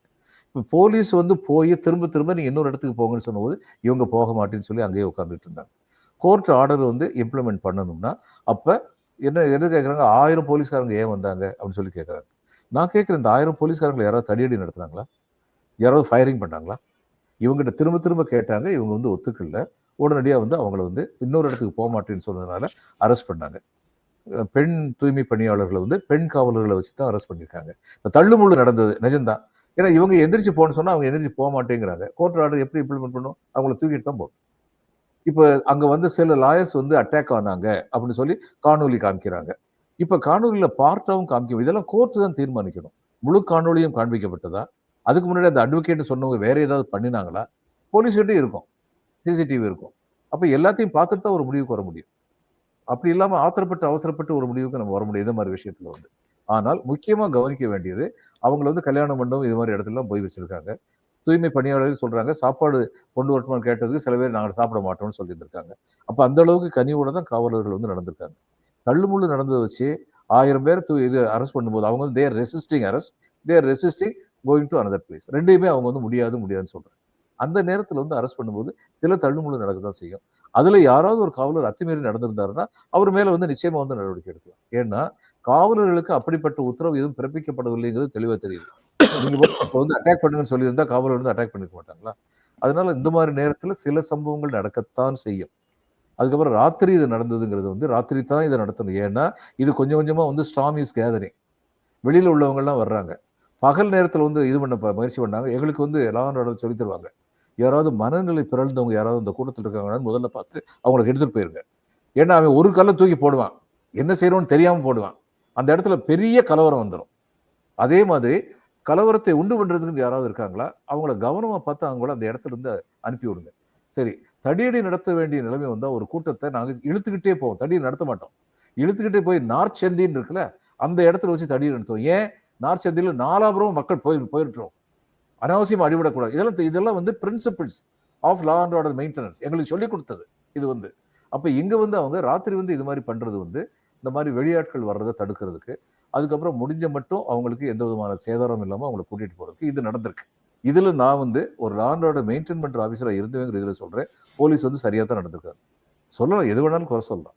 இப்போ போலீஸ் வந்து போய் திரும்ப திரும்ப நீங்கள் இன்னொரு இடத்துக்கு போங்கன்னு சொன்னபோது இவங்க போக மாட்டேன்னு சொல்லி அங்கேயே உட்காந்துட்டு இருந்தாங்க. கோர்ட் ஆர்டர் வந்து இம்ப்ளிமெண்ட் பண்ணணும்னா அப்போ என்ன எது கேட்குறாங்க ஆயிரம் போலீஸ்காரங்க ஏன் வந்தாங்க? அப்படின்னு சொல்லி கேட்குறாங்க நான் கேட்குறேன் இந்த ஆயிரம் போலீஸ்காரங்களை யாராவது தடியடி நடத்துனாங்களா? யாராவது ஃபயரிங் பண்ணாங்களா? இவங்ககிட்ட திரும்ப திரும்ப கேட்டாங்க. இவங்க வந்து ஒத்துக்கல. உடனடியாக வந்து அவங்கள வந்து இன்னொரு இடத்துக்கு போக மாட்டேன்னு சொன்னதுனால அரெஸ்ட் பண்ணாங்க. பெண் தூய்மை பணியாளர்களை வந்து பெண் காவலர்களை வச்சு தான் அரெஸ்ட் பண்ணியிருக்காங்க. இப்போ தள்ளுமுள்ளு நடந்தது நிஜம்தான். ஏன்னா இவங்க எந்திரிச்சு போகணும்னு சொன்னால் அவங்க எந்திரிச்சு போக மாட்டேங்கிறாங்க. கோர்ட் ஆர்டர் எப்படி இம்ப்ளிமெண்ட் பண்ணும்? அவங்கள தூக்கிட்டு தான் போகணும். இப்போ அங்க வந்து சில லாயர்ஸ் வந்து அட்டாக் ஆனாங்க அப்படின்னு சொல்லி காணொலி காமிக்கிறாங்க. இப்ப காணொலியில் பார்ட்டாவும் காமிக்க இதெல்லாம் கோர்ட் தான் தீர்மானிக்கணும். முழு காணொலியும் காண்பிக்கப்பட்டதா? அதுக்கு முன்னாடி அந்த அட்வொகேட் சொன்னவங்க வேற ஏதாவது பண்ணினாங்களா? போலீஸ் கிட்டே இருக்கும். சிசிடிவி இருக்கும். அப்ப எல்லாத்தையும் பார்த்துட்டு தான் ஒரு முடிவுக்கு வர முடியும். அப்படி இல்லாம ஆத்திரப்பட்டு அவசரப்பட்டு ஒரு முடிவுக்கு நம்ம வர முடியும். இந்த மாதிரி விஷயத்துல வந்து. ஆனால் முக்கியமா கவனிக்க வேண்டியது அவங்கள வந்து கல்யாண மண்டபம் இது மாதிரி இடத்துல போய் வச்சிருக்காங்க. தூய்மை பணியாளர்கள் சொல்றாங்க சாப்பாடு கொண்டு வரட்டுமான்னு கேட்டதுக்கு சில பேர் நாங்கள் சாப்பிட மாட்டோம்னு சொல்லியிருந்திருக்காங்க. அப்போ அந்த அளவுக்கு கனிவோட தான் காவலர்கள் வந்து நடந்திருக்காங்க. தள்ளுமுள்ளு நடந்ததை வச்சு ஆயிரம் பேர் தூ- இது அரெஸ்ட் பண்ணும்போது அவங்க வந்து they're resisting arrest they're resisting going to another place ரெண்டையுமே அவங்க வந்து முடியாது முடியாதுன்னு சொல்றாங்க. அந்த நேரத்தில் வந்து அரெஸ்ட் பண்ணும்போது சில தள்ளுமுள்ளு நடக்க தான் செய்யும். அதில் யாராவது ஒரு காவலர் அத்துமீறி நடந்திருந்தாருன்னா அவர் மேலே வந்து நிச்சயமாக வந்து நடவடிக்கை எடுக்கலாம். ஏன்னா காவலர்களுக்கு அப்படிப்பட்ட உத்தரவு எதுவும் பிறப்பிக்கப்படவில்லைங்கிறது தெளிவாக தெரியுது. நீங்க வந்து அட்டாக் பண்ணுங்கன்னு சொல்லியிருந்தா காவலர் வந்து அட்டாக் பண்ணிருக்க மாட்டாங்களா? அதனால இந்த மாதிரி நேரத்துல சில சம்பவங்கள் நடக்கத்தான் செய்யும். அதுக்கப்புறம் ராத்திரி இது நடந்ததுங்கிறது வந்து ராத்திரி தான் இதை நடத்தணும். ஏன்னா இது கொஞ்சம் கொஞ்சமா வந்து ஸ்ட்ராங் இஸ் கேதரிங் வெளியில உள்ளவங்கள்லாம் வர்றாங்க. பகல் நேரத்தில் வந்து இது பண்ண ப- முயற்சி பண்ணாங்க. எங்களுக்கு வந்து எல்லா அண்ட் சொல்லி தருவாங்க. யாராவது மனநிலை பிறழ்ந்தவங்க யாராவது இந்த கூட்டத்தில் இருக்காங்கன்னு முதல்ல பார்த்து அவங்களுக்கு எடுத்துட்டு போயிருங்க. ஏன்னா அவன் ஒரு கல்லை தூக்கி போடுவான். என்ன செய்கிறோன்னு தெரியாம போடுவான். அந்த இடத்துல பெரிய கலவரம் வந்துடும் அதே மாதிரி கலவரத்தை உண்டு பண்ணுறதுக்கு யாராவது இருக்காங்களா? அவங்கள கவனமாக பார்த்து அவங்கள அந்த இடத்துல இருந்து அனுப்பி விடுங்க. சரி தடியடி நடத்த வேண்டிய நிலைமை வந்தால் ஒரு கூட்டத்தை நாங்கள் இழுத்துக்கிட்டே போவோம். தடியை நடத்த மாட்டோம். இழுத்துக்கிட்டே போய் நார்ச்சந்தின்னு இருக்குல்ல அந்த இடத்துல வச்சு தடியை நடத்துவோம். ஏன்? நார்ச்சந்தியில் நாலாபுரம் மக்கள் போய் போயிட்டுறோம் அனாவசியமாக அடிவிடக்கூடாது இதெல்லாம் இதெல்லாம் வந்து principles of law and order maintenance எங்களுக்கு சொல்லிக் கொடுத்தது. இது வந்து. அப்போ இங்கே வந்து அவங்க ராத்திரி வந்து இது மாதிரி பண்ணுறது வந்து இந்த மாதிரி வெளியாட்கள் வர்றதை தடுக்கிறதுக்கு அதுக்கப்புறம் முடிஞ்ச மட்டும் அவங்களுக்கு எந்த விதமான சேதாரம் இல்லாமல் அவங்களை கூட்டிகிட்டு போகிறதுக்கு இது நடந்திருக்கு. இதில் நான் வந்து ஒரு லாண்டோட அண்ட் ஆர்டர் மெயின்டைன் பண்ற ஆஃபீஸரா இருந்தவங்கிற இதில் சொல்கிறேன் போலீஸ் வந்து சரியாக தான் நடந்திருக்காரு. சொல்லலாம் எது வேணாலும் குறை சொல்லலாம்.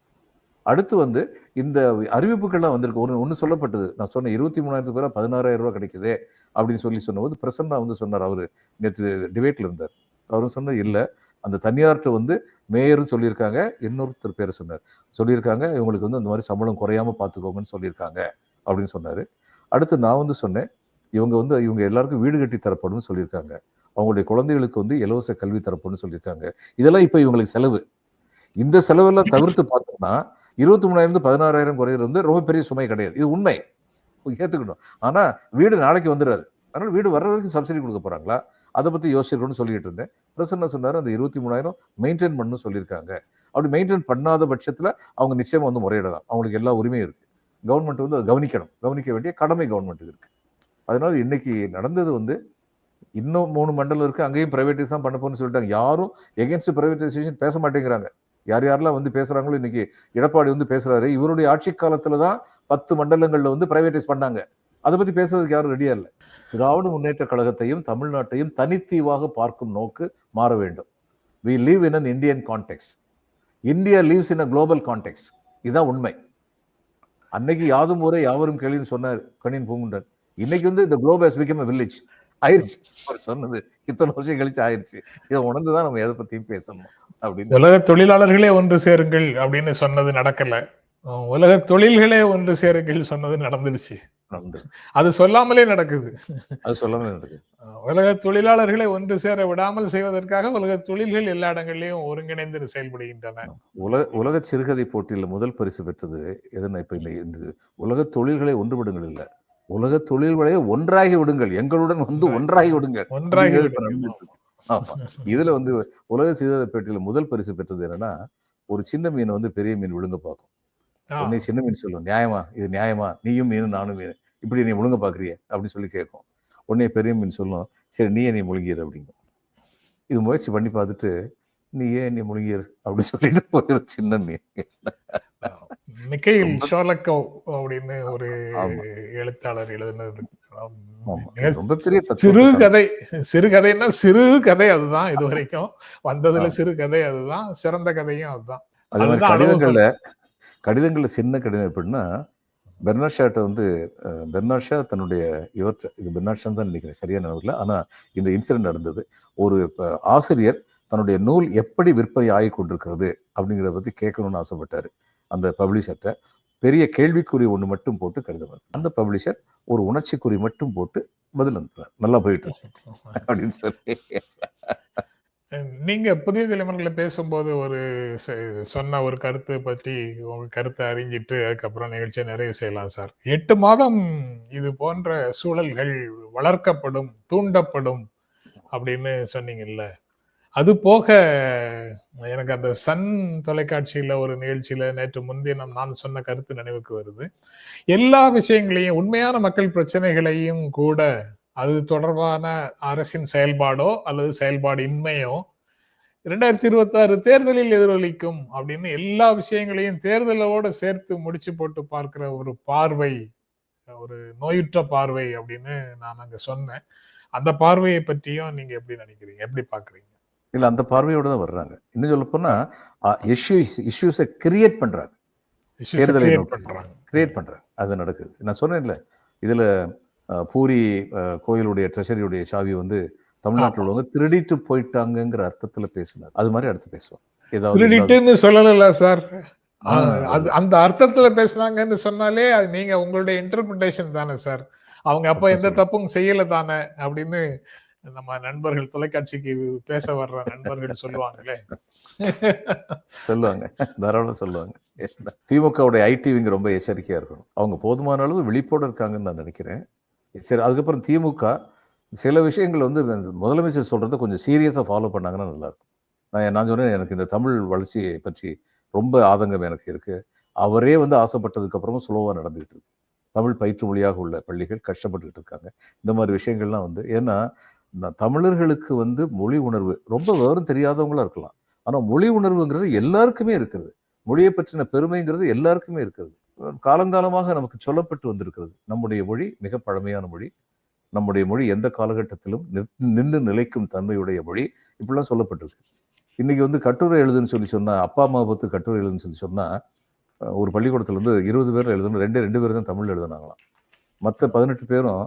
அடுத்து வந்து இந்த அறிவிப்புகள்லாம் வந்திருக்கு. ஒன்று ஒன்று சொல்லப்பட்டது. நான் சொன்ன இருபத்தி மூணாயிரத்து பேராக பதினாறாயிரம் ரூபா கிடைக்குதே அப்படின்னு சொல்லி சொன்னபோது பிரசன்னா வந்து சொன்னார் அவர். நேற்று டிபேட்டில் இருந்தார். அவரும் சொன்னது இல்லை. அந்த தனியார்ட்ட வந்து மேயரும் சொல்லியிருக்காங்க. இன்னொருத்தர் பேரை சொன்னார். சொல்லியிருக்காங்க. இவங்களுக்கு வந்து அந்த மாதிரி சம்பளம் குறையாமல் பார்த்துக்கோங்கன்னு சொல்லியிருக்காங்க. அப்படின்னு சொன்னார். அடுத்து நான் வந்து சொன்னேன் இவங்க வந்து இவங்க எல்லாருக்கும் வீடு கட்டி தரப்படும்னு சொல்லியிருக்காங்க. அவங்களுடைய குழந்தைகளுக்கு வந்து இலவச கல்வி தரப்படும்னு சொல்லியிருக்காங்க. இதெல்லாம் இப்போ இவங்களுக்கு செலவு. இந்த செலவெல்லாம் தவிர்த்து பார்த்தோம்னா இருபத்தி மூணாயிரம் பதினாறாயிரம் குறையிறது வந்து ரொம்ப பெரிய சுமை கிடையாது. இது உண்மை. ஏத்துக்கணும். ஆனா வீடு நாளைக்கு வந்துடாது அதனால் வீடு வர்ற வரைக்கும் சப்சிடி கொடுக்க போறாங்களா? அதை பத்தி யோசிச்சிருக்கணும்னு சொல்லிட்டு இருந்தேன். பிரசன் என்ன சொன்னார் அந்த இருபத்தி மூணாயிரம் மெயின்டைன் பண்ணணும்னு சொல்லியிருக்காங்க. அப்படி மெயின்டைன் பண்ணாத பட்சத்தில் அவங்க நிச்சயமாக வந்து முறையிடலாம். அவங்களுக்கு எல்லா உரிமையும் இருக்குது கவர்மெண்ட் வந்து அதை கவனிக்கணும். கவனிக்க வேண்டிய கடமை கவர்மெண்ட்டுக்கு இருக்குது அதனால இன்னைக்கு நடந்தது வந்து இன்னும் மூணு மண்டலம் இருக்குது அங்கேயும் ப்ரைவேட்டைஸ் தான் பண்ண போகணும்னு சொல்லிட்டாங்க. யாரும் எகென்ஸ்ட் ப்ரைவேட்டைசேஷன் பேச மாட்டேங்கிறாங்க. யார் யாரெல்லாம் வந்து பேசுகிறாங்களோ இன்னைக்கு எடப்பாடி வந்து பேசுகிறாரு இவருடைய ஆட்சி காலத்தில் தான் பத்து மண்டலங்களில் வந்து ப்ரைவேட்டைஸ் பண்ணாங்க. அதை பற்றி பேசுறதுக்கு யாரும் ரெடியாக இல்லை. திராவிட முன்னேற்ற கழகத்தையும் தமிழ்நாட்டையும் தனித்தீவாக பார்க்கும் நோக்கு மாற வேண்டும். We live in an Indian context India lives in a global context இதுதான் உண்மை. அன்னைக்கு யாதும் ஊரே யாவரும் கேள்வின்னு சொன்னார் கணின் பூங்குண்டன் இன்னைக்கு வந்து இந்த குளோப் ஹஸ் பிகம் வில்லேஜ் ஆயிடுச்சு. அவர் சொன்னது இத்தனை வருஷம் கழிச்சு ஆயிருச்சு இதை உணர்ந்துதான் நம்ம எதை பத்தியும் பேசணும் அப்படின்னு. உலக தொழிலாளர்களே ஒன்று சேருங்கள் அப்படின்னு சொன்னது நடக்கல. உலக தொழில்களே ஒன்று சேருங்கள் சொன்னது நடந்துடுச்சு. அது சொல்லாமலே நடக்குது. அது சொல்லாம நடக்குது. உலக தொழிலாளர்களை ஒன்று சேர விடாமல் செய்வதற்காக உலக தொழில்கள் எல்லா இடங்களிலும் ஒருங்கிணைந்து செயல்படுகின்றன. உலக உலக சிறுகதை போட்டியில முதல் பரிசு பெற்றது எதுனா இப்ப இந்த உலக தொழில்களை ஒன்றுபடுங்கள் இல்ல. உலக தொழில்களை ஒன்றாகி விடுங்கள். எங்களுடன் வந்து ஒன்றாகி விடுங்கள். ஒன்றாக. ஆமா. இதுல வந்து உலக சிறுகதை போட்டியில முதல் பரிசு பெற்றது என்னன்னா ஒரு சின்ன மீனை வந்து பெரிய மீன் விழுங்க பார்க்கும். ஆ, உடனே சின்ன மீன் சொல்லும். நியாயமா? இது நியாயமா? நீயும் மீனும் நானும் மீன். இப்படி நீ முழுங்க பாக்குறிய? அப்படின்னு சொல்லி கேட்கும் உடனே பெரிய மீன் சொல்லும். சரி நீ நீ முழுங்கிரு அப்படிங்கும் இது முயற்சி பண்ணி பார்த்துட்டு நீ ஏன் நீ முழுங்கிரு அப்படின்னு சொல்லிட்டு போயிடும் சின்ன மீன் மிக்கைல் ஷோலக்கோ அப்படின்னு ஒரு. எழுத்தாளர் எழுதினது. ரொம்ப பெரிய சிறு தத்துவம். கதை சிறு கதைன்னா சிறு கதை அதுதான் இது வரைக்கும். வந்ததுல. சிறு கதை அதுதான். சிறந்த கதையும் அதுதான். அதுதான் கடிதங்கள்ல கடிதங்கள்ல சின்ன கடிதம் எப்படின்னா பெர்னாட் ஷாட்ட வந்து அஹ், பெர்னாட் ஷா தன்னுடைய இவற்றை இது பெர்னாட் ஷா தான் நினைக்கிறேன் சரியா நினைவில்ல ஆனா இந்த இன்சிடென்ட் நடந்தது. ஒரு ஆசிரியர் தன்னுடைய நூல் எப்படி விற்பனை ஆகி கொண்டிருக்கிறது அப்படிங்கிறத பத்தி கேட்கணும்னு ஆசைப்பட்டாரு. அந்த பப்ளிஷர்ட்ட பெரிய கேள்விக்குறி ஒண்ணு மட்டும் போட்டு கடிதம். அந்த பப்ளிஷர் ஒரு உணர்ச்சிக்குறி மட்டும் போட்டு பதில் அனுப்புறார் நல்லா போயிட்டு அப்படின்னு சொல்லி. நீங்க புதிய தலைமுறையில பேசும்போது ஒரு சொன்ன ஒரு கருத்து பற்றி உங்க கருத்தை அறிஞ்சிட்டு அதுக்கப்புறம் நிகழ்ச்சியை நிறைவு செய்யலாம் சார். எட்டு மாதம் இது போன்ற சூழல்கள் வளர்க்கப்படும் தூண்டப்படும் அப்படின்னு சொன்னீங்கல்ல. அது போக எனக்கு அந்த சன் தொலைக்காட்சியில ஒரு நிகழ்ச்சியில நேற்று முன்தினம் நான் சொன்ன கருத்து நினைவுக்கு வருது. எல்லா விஷயங்களையும் உண்மையான மக்கள் பிரச்சனைகளையும் கூட அது தொடர்பான அரசின் செயல்பாடோ அல்லது செயல்பாடு இன்மையோ இரண்டாயிரத்தி இருபத்தி ஆறு தேர்தலில் எதிரொலிக்கும் அப்படின்னு எல்லா விஷயங்களையும் தேர்தலோட சேர்த்து முடிச்சு போட்டு பார்க்கிற ஒரு பார்வை ஒரு நோயுற்ற பார்வை அப்படின்னு நான் அங்க சொன்னேன். அந்த பார்வையை பற்றியும் நீங்க எப்படி நினைக்கிறீங்க? எப்படி பாக்குறீங்க இல்ல அந்த பார்வையோட தான் வர்றாங்க. இன்னும் சொல்ல போனா இஷ்யூஸ் இஷ்யூஸை கிரியேட் பண்றாங்க. Issues தேர்தலை கிரியேட் பண்றாங்க. அது நடக்குது. நான் சொன்னேன்ல இதுல அஹ், பூரி கோயிலுடைய ட்ரெஷரியுடைய சாவி வந்து தமிழ்நாட்டில் உள்ளவங்க திருடிட்டு போயிட்டாங்கங்கிற அர்த்தத்துல பேசினார். அது மாதிரி அடுத்து பேசுவோம். ஏதாவது திருடிட்டுன்னு சொல்லல சார். அது அந்த அர்த்தத்துல பேசுனாங்கன்னு சொன்னாலே அது நீங்க உங்களுடைய இன்டர்பிரிட்டேஷன் தானே சார். அவங்க அப்ப எந்த தப்பும் செய்யல தானே அப்படின்னு நம்ம நண்பர்கள் தொலைக்காட்சிக்கு பேச வர்ற நண்பர்கள் சொல்லுவாங்களே. சொல்லுவாங்க. தாராளம் சொல்லுவாங்க. திமுகவுடைய ஐடி விங் ரொம்ப எச்சரிக்கையா இருக்கணும். அவங்க போதுமான அளவு விழிப்போடு இருக்காங்கன்னு நான் நினைக்கிறேன். சரி அதுக்கப்புறம் திமுக சில விஷயங்கள் வந்து முதலமைச்சர் சொல்கிறத கொஞ்சம் சீரியஸாக ஃபாலோ பண்ணாங்கன்னா நல்லாயிருக்கும். நான் நான் சொன்னேன் எனக்கு இந்த தமிழ் வளர்ச்சியை பற்றி ரொம்ப ஆதங்கம் எனக்கு இருக்குது அவரே வந்து ஆசைப்பட்டதுக்கப்புறமும் அப்புறமும் நடந்துக்கிட்டு நடந்துகிட்டு இருக்கு. தமிழ் பயிற்று மொழியாக உள்ள பள்ளிகள் கஷ்டப்பட்டுக்கிட்டு இருக்காங்க. இந்த மாதிரி விஷயங்கள்லாம் வந்து ஏன்னா இந்த தமிழர்களுக்கு வந்து மொழி உணர்வு ரொம்ப விவரம் தெரியாதவங்களா இருக்கலாம். ஆனால் மொழி உணர்வுங்கிறது எல்லாருக்குமே இருக்கிறது. மொழியை பற்றின பெருமைங்கிறது எல்லாருக்குமே இருக்கிறது. காலங்காலமாக நமக்கு சொல்லப்பட்டு வந்திருக்கிறது. நம்முடைய மொழி மிக பழமையான மொழி. நம்முடைய மொழி எந்த காலகட்டத்திலும் நின்று நிலைக்கும் தன்மையுடைய மொழி. இப்படிலாம் சொல்லப்பட்டிருக்கு. இன்னைக்கு வந்து கட்டுரை எழுதுன்னு சொல்லி சொன்னால் அப்பா அம்மா பத்து கட்டுரை எழுதுன்னு சொல்லி சொன்னால் ஒரு பள்ளிக்கூடத்தில் வந்து இருபது பேர் எழுதணும் ரெண்டு ரெண்டு பேர் தான் தமிழ் எழுதுனாங்களாம். மற்ற பதினெட்டு பேரும்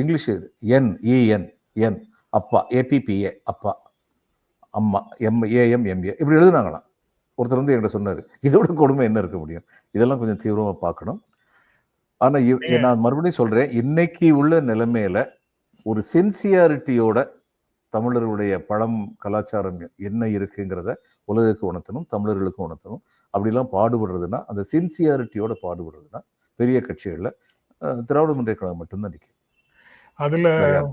இங்கிலீஷ் என் இஎன் என் அப்பா ஏபிபிஏ அப்பா அம்மா எம் ஏஎம் எம்ஏ இப்படி எழுதுனாங்களாம். ஒருத்தர் வந்து என்கிட்ட சொன்னாரு இதோட கொடுமை என்ன இருக்க முடியும்? இதெல்லாம் கொஞ்சம் தீவிரமா பார்க்கணும். ஆனா இவ்- நீங்க- நான் மறுபடியும் சொல்றேன் இன்னைக்கு உள்ள நிலைமையில ஒரு சின்சியாரிட்டியோட தமிழர்களுடைய பழம் கலாச்சாரம் என்ன இருக்குங்கிறத உலகுக்கு உணர்த்தணும் தமிழர்களுக்கு உணர்த்தணும். அப்படிலாம் பாடுபடுறதுன்னா அந்த சின்சியாரிட்டியோட பாடுபடுறதுன்னா பெரிய கட்சிகள்ல திராவிட முன்னேற்ற கழகம் மட்டும்தான் நிற்கும் அதுல.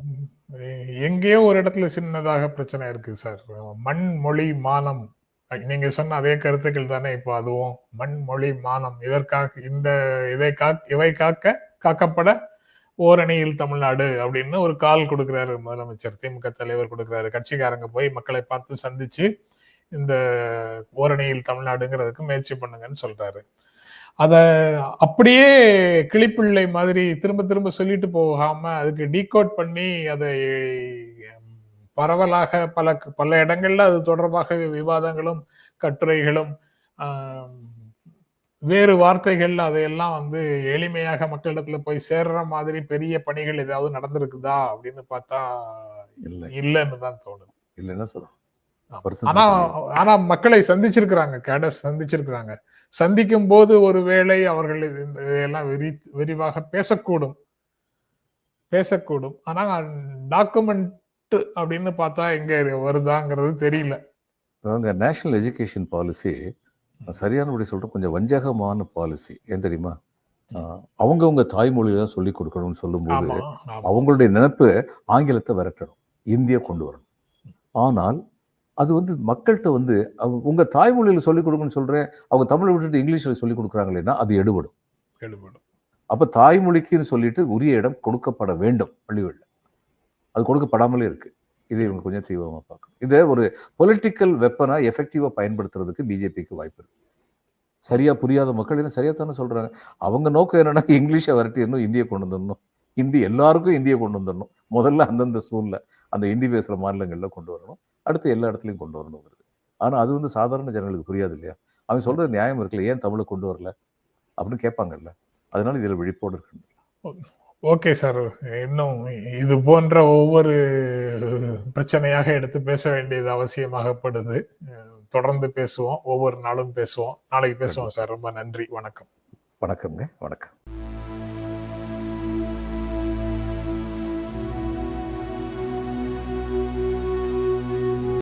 எங்கேயோ ஒரு இடத்துல சின்னதாக பிரச்சனை இருக்கு சார். மண் மொழி மானம். நீங்க சொன்ன அதே கருத்துக்கள் தானே இப்போ அதுவும் மண் மொழி மானம். இதற்காக இந்த இதை காக் இவை காக்க காக்கப்பட ஓரணியில் தமிழ்நாடு அப்படின்னு ஒரு கால் கொடுக்குறாரு முதலமைச்சர். திமுக தலைவர் கொடுக்குறாரு. கட்சிக்காரங்க போய் மக்களை பார்த்து சந்திச்சு இந்த ஓரணியில் தமிழ்நாடுங்கிறதுக்கு முயற்சி பண்ணுங்கன்னு சொல்றாரு. அத அப்படியே கிளிப்பிள்ளை மாதிரி திரும்ப திரும்ப சொல்லிட்டு போகாம அதுக்கு டீகோட் பண்ணி அதை பரவலாக பல பல இடங்கள்ல அது தொடர்பாக விவாதங்களும் கட்டுரைகளும் வேறு வார்த்தைகள் அதையெல்லாம் வந்து எளிமையாக மக்களிடத்துல போய் சேர்ற மாதிரி பெரிய பணிகள் ஏதாவது நடந்திருக்குதா அப்படின்னு பார்த்தா இல்லை. இல்லைன்னு தான் தோணுது. இல்லைன்னா சொல்றோம் ஆனா ஆனா மக்களை சந்திச்சிருக்கிறாங்க கேடஸ் சந்திச்சிருக்கிறாங்க. சந்திக்கும் போது ஒருவேளை அவர்கள் இது- இந்த இதெல்லாம் விரி விரிவாக பேசக்கூடும். பேசக்கூடும். ஆனா டாக்குமெண்ட் அப்படின்னு பார்த்தா எங்க வருதாங்கிறது தெரியல. அதாங்க நேஷனல் எஜுகேஷன் பாலிசி சரியானபடி சொல்றேன் கொஞ்சம் வஞ்சகமான பாலிசி ஏன் தெரியுமா? அவங்கவங்க தாய்மொழியை தான் சொல்லி கொடுக்கணும்னு சொல்லும்போது. அவங்களுடைய நினைப்பு ஆங்கிலத்தை விரட்டணும் இந்திய கொண்டு வரணும். ஆனால் அது வந்து மக்கள்கிட்ட வந்து உங்க தாய்மொழியில சொல்லிக் கொடுங்கன்னு சொல்றேன் அவங்க தமிழை விட்டுட்டு இங்கிலீஷ்ல சொல்லி கொடுக்குறாங்களேன்னா அது எடுபடும். எடுபடும். அப்ப தாய்மொழிக்குன்னு சொல்லிட்டு உரிய இடம் கொடுக்கப்பட வேண்டும் பள்ளிகளில். அது கொடுக்கப்படாமலே இருக்கு. இது இவங்க கொஞ்சம் தீவிரமாக பார்க்கணும். இதை ஒரு பொலிட்டிக்கல் வெப்பனா எஃபெக்டிவாக பயன்படுத்துறதுக்கு பிஜேபிக்கு வாய்ப்பு இருக்கு. சரியா புரியாத மக்கள் என்ன சரியா தானே சொல்றாங்க. அவங்க நோக்கம் என்னன்னா இங்கிலீஷை வரட்டிடணும் இந்தியை கொண்டு வந்துடணும். ஹிந்தி எல்லாருக்கும் இந்தியை கொண்டு வந்துடணும். முதல்ல அந்தந்த ஸ்கூல்ல அந்த ஹிந்தி பேசுகிற மாநிலங்களில் கொண்டு வரணும். அடுத்து எல்லா இடத்துலையும் கொண்டு வரணுங்கிறது ஆனால் அது வந்து சாதாரண ஜனங்களுக்கு புரியாது இல்லையா? அவன் சொல்கிறது நியாயம் இருக்குல்ல. ஏன் தமிழை கொண்டு வரல? அப்படின்னு கேட்பாங்கல்ல. அதனால இதில் விழிப்போடு இருக்கணும். Okay sir. இன்னும் இது போன்ற ஒவ்வொரு பிரச்சனையாக எடுத்து பேச வேண்டியது அவசியமாகப்படுது. தொடர்ந்து பேசுவோம். ஒவ்வொரு நாளும் பேசுவோம். நாளைக்கு பேசுவோம் சார். ரொம்ப நன்றி. வணக்கம். வணக்கம்ங்க. வணக்கம்.